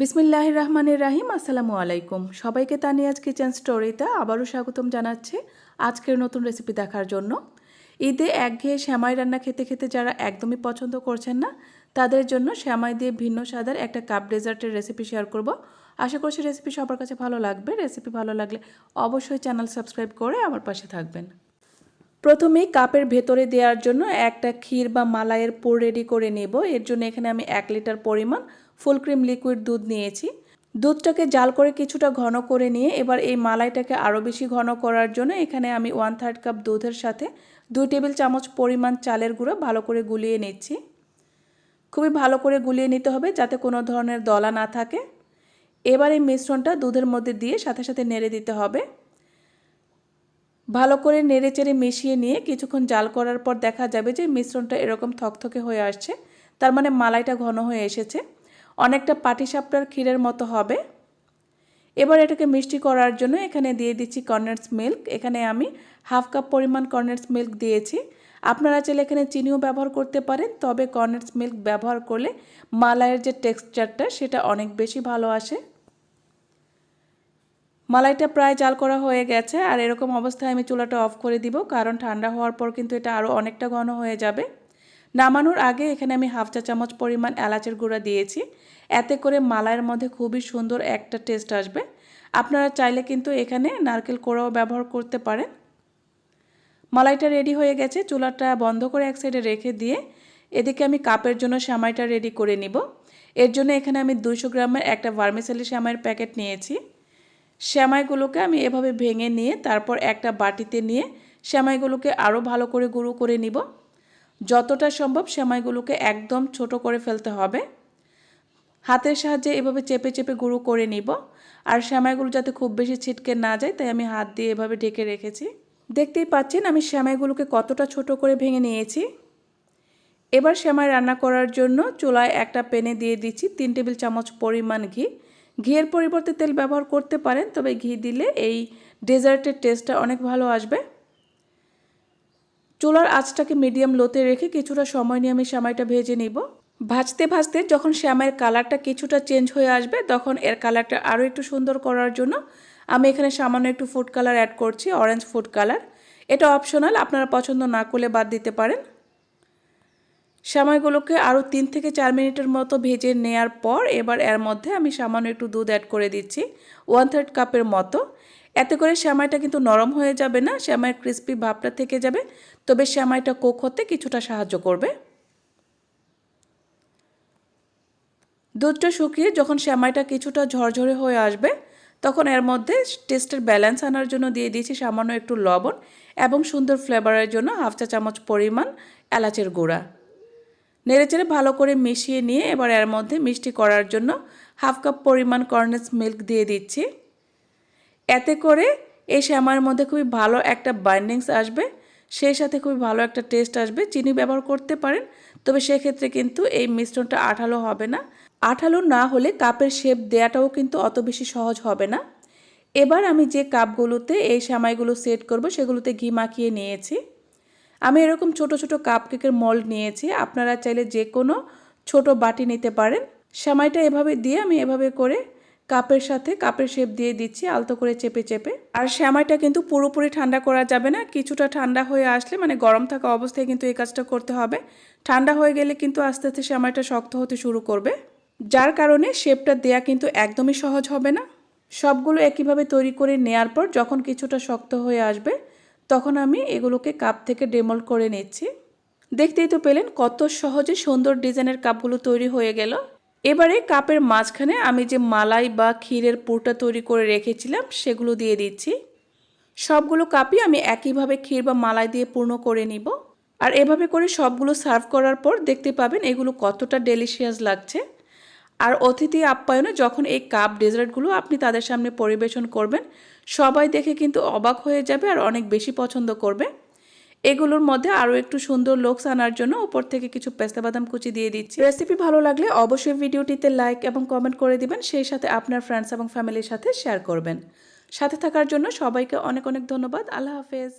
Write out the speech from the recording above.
বিসমিল্লাহ রহমানের রাহিম, আসসালামু আলাইকুম। সবাইকে তানিয়াজ কিচেন স্টোরিতে আবারও স্বাগতম জানাচ্ছি আজকের নতুন রেসিপি দেখার জন্য। ঈদে একঘেয়ে শ্যামাই রান্না খেতে খেতে যারা একদমই পছন্দ করছেন না, তাদের জন্য শ্যামাই দিয়ে ভিন্ন স্বাদের একটা কাপ ডেজার্টের রেসিপি শেয়ার করব। আশা করছি রেসিপি সবার কাছে ভালো লাগবে। রেসিপি ভালো লাগলে অবশ্যই চ্যানেল সাবস্ক্রাইব করে আমার পাশে থাকবেন। প্রথমে কাপের ভেতরে দেওয়ার জন্য একটা ক্ষীর বা মালাইয়ের পুর রেডি করে নেব। এর জন্য এখানে আমি এক লিটার পরিমাণ ফুল ক্রিম লিকুইড দুধ নিয়েছি। দুধটাকে জাল করে কিছুটা ঘন করে নিয়ে এবার এই মালাইটাকে আরও বেশি ঘন করার জন্য এখানে আমি ওয়ান থার্ড কাপ দুধের সাথে দুই টেবিল চামচ পরিমাণ চালের গুঁড়ো ভালো করে গুলিয়ে নিচ্ছি। খুবই ভালো করে গুলিয়ে নিতে হবে যাতে কোনো ধরনের দলা না থাকে। এবার এই মিশ্রণটা দুধের মধ্যে দিয়ে সাথে সাথে নেড়ে দিতে হবে। ভালো করে নেড়ে চেড়ে মিশিয়ে নিয়ে কিছুক্ষণ জাল করার পর দেখা যাবে যে মিশ্রণটা এরকম থকথকে হয়ে আসছে। তার মানে মালাইটা ঘন হয়ে এসেছে। অনেকটা পাটিসাপটার ক্ষীরের মতো হবে। এবার এটাকে মিষ্টি করার জন্য এখানে দিয়ে দিচ্ছি কর্নেটস মিল্ক। এখানে আমি হাফ কাপ পরিমাণ কর্নেটস মিল্ক দিয়েছি। আপনারা চাইলে এখানে চিনিও ব্যবহার করতে পারেন, তবে কর্নেটস মিল্ক ব্যবহার করলে মালাইয়ের যে টেক্সচারটা সেটা অনেক বেশি ভালো আসে। মালাইটা প্রায় জাল করা হয়ে গেছে আর এরকম অবস্থায় আমি চুলাটা অফ করে দিব, কারণ ঠান্ডা হওয়ার পর কিন্তু এটা আরও অনেকটা ঘন হয়ে যাবে। নামানোর আগে এখানে আমি হাফ চা চামচ পরিমাণ এলাচের গুঁড়া দিয়েছি। এতে করে মালাইয়ের মধ্যে খুবই সুন্দর একটা টেস্ট আসবে। আপনারা চাইলে কিন্তু এখানে নারকেল কোড়াও ব্যবহার করতে পারেন। মালাইটা রেডি হয়ে গেছে, চুলাটা বন্ধ করে এক সাইডে রেখে দিয়ে এদিকে আমি কাপের জন্য শ্যামাইটা রেডি করে নিব। এর জন্য এখানে আমি দুইশো গ্রামের একটা ভার্মিসেলি শ্যামাইয়ের প্যাকেট নিয়েছি। শ্যামাইগুলোকে আমি এভাবে ভেঙে নিয়ে তারপর একটা বাটিতে নিয়ে শ্যামাইগুলোকে আরও ভালো করে গুঁড়ো করে নিব। যতটা সম্ভব শ্যামাইগুলোকে একদম ছোট করে ফেলতে হবে। হাতের সাহায্যে এভাবে চেপে চেপে গুঁড়ো করে নিব। আর শ্যামাইগুলো যাতে খুব বেশি ছিটকে না যায়, তাই আমি হাত দিয়ে এভাবে ঢেকে রেখেছি। দেখতেই পাচ্ছেন আমি শ্যামাইগুলোকে কতটা ছোট করে ভেঙে নিয়েছি। এবার শ্যামাই রান্না করার জন্য চুলায় একটা প্যানে দিয়ে দিচ্ছি তিন টেবিল চামচ পরিমাণ ঘি। ঘিয়ের পরিবর্তে তেল ব্যবহার করতে পারেন, তবে ঘি দিলে এই ডেজার্টের টেস্টটা অনেক ভালো আসবে। চুলার আঁচটাকে মিডিয়াম লোতে রেখে কিছুটা সময় নিয়ে আমি শ্যামাইটা ভেজে নিব। ভাজতে ভাজতে যখন শ্যামাইয়ের কালারটা কিছুটা চেঞ্জ হয়ে আসবে, তখন এর কালারটা আরও একটু সুন্দর করার জন্য আমি এখানে সামান্য একটু ফুড কালার অ্যাড করছি, অরেঞ্জ ফুড কালার। এটা অপশনাল, আপনারা পছন্দ না করলে বাদ দিতে পারেন। সামাইগুলোকে আরও তিন থেকে চার মিনিটের মতো ভেজে নেয়ার পর এবার এর মধ্যে আমি সামান্য একটু দুধ অ্যাড করে দিচ্ছি ওয়ান থার্ড কাপের মতো। এতে করে শ্যামাইটা কিন্তু নরম হয়ে যাবে না শ্যামাইয়ের ক্রিস্পি ভাবটা থেকে যাবে, তবে শ্যামাইটা কোক হতে কিছুটা সাহায্য করবে। দুধটা শুকিয়ে যখন শ্যামাইটা কিছুটা ঝরঝরে হয়ে আসবে, তখন এর মধ্যে টেস্টের ব্যালেন্স আনার জন্য দিয়ে দিয়েছি সামান্য একটু লবণ এবং সুন্দর ফ্লেভারের জন্য হাফ চা চামচ পরিমাণ এলাচের গুঁড়া। নেড়েচেড়ে ভালো করে মিশিয়ে নিয়ে এবার এর মধ্যে মিষ্টি করার জন্য হাফ কাপ পরিমাণ কর্নেস মিল্ক দিয়ে দিচ্ছি। এতে করে এই শ্যামার মধ্যে খুবই ভালো একটা বাইন্ডিংস আসবে, সেই সাথে খুবই ভালো একটা টেস্ট আসবে। চিনি ব্যবহার করতে পারেন, তবে সেক্ষেত্রে কিন্তু এই মিশ্রণটা আঠালো হবে না। আঠালো না হলে কাপের শেপ দেওয়াটাও কিন্তু অত বেশি সহজ হবে না। এবার আমি যে কাপগুলোতে এই শ্যামাইগুলো সেট করব, সেগুলোতে ঘি মাখিয়ে নিয়েছি। আমি এরকম ছোট ছোট কাপ কেকের মল্ড নিয়েছি। আপনারা চাইলে যে কোনো ছোট বাটি নিতে পারেন। শ্যামাইটা এভাবে দিয়ে আমি এভাবে করে কাপের সাথে কাপের শেপ দিয়ে দিচ্ছি, আলতো করে চেপে চেপে। আর শ্যামাইটা কিন্তু পুরোপুরি ঠান্ডা করা যাবে না। কিছুটা ঠান্ডা হয়ে আসলে মানে গরম থাকা অবস্থায় কিন্তু এই কাজটা করতে হবে। ঠান্ডা হয়ে গেলে কিন্তু আস্তে আস্তে শ্যামাইটা শক্ত হতে শুরু করবে। যার কারণে শেপটা দেয়া কিন্তু একদমই সহজ হবে না। সবগুলো একইভাবে তৈরি করে নেয়ার পর যখন কিছুটা শক্ত হয়ে আসবে তখন আমি এগুলোকে কাপ থেকে ডেমল করে নিচ্ছি। দেখতেই তো পেলেন কত সহজে সুন্দর ডিজাইনের কাপগুলো তৈরি হয়ে গেল। এবারে কাপের মাঝখানে আমি যে মালাই বা ক্ষীরের পুরটা তৈরি করে রেখেছিলাম, সেগুলো দিয়ে দিচ্ছি। সবগুলো কাপই আমি একইভাবে ক্ষীর বা মালাই দিয়ে পূর্ণ করে নিব। আর এভাবে করে সবগুলো সার্ভ করার পর দেখতে পাবেন এগুলো কতটা ডেলিশিয়াস লাগছে। আর অতিথি আপ্যায়নে যখন এই কাপ ডেজার্টগুলো আপনি তাদের সামনে পরিবেশন করবেন, সবাই দেখে কিন্তু অবাক হয়ে যাবে আর অনেক বেশি পছন্দ করবে। এগুলোর মধ্যে আরও একটু সুন্দর লোকস আনার জন্য উপর থেকে কিছু পেস্তা বাদাম কুচি দিয়ে দিচ্ছি। রেসিপি ভালো লাগলে অবশ্যই ভিডিওটিতে লাইক এবং কমেন্ট করে দিবেন, সেই সাথে আপনার ফ্রেন্ডস এবং ফ্যামিলির সাথে শেয়ার করবেন। সাথে থাকার জন্য সবাইকে অনেক অনেক ধন্যবাদ। আল্লাহ হাফেজ।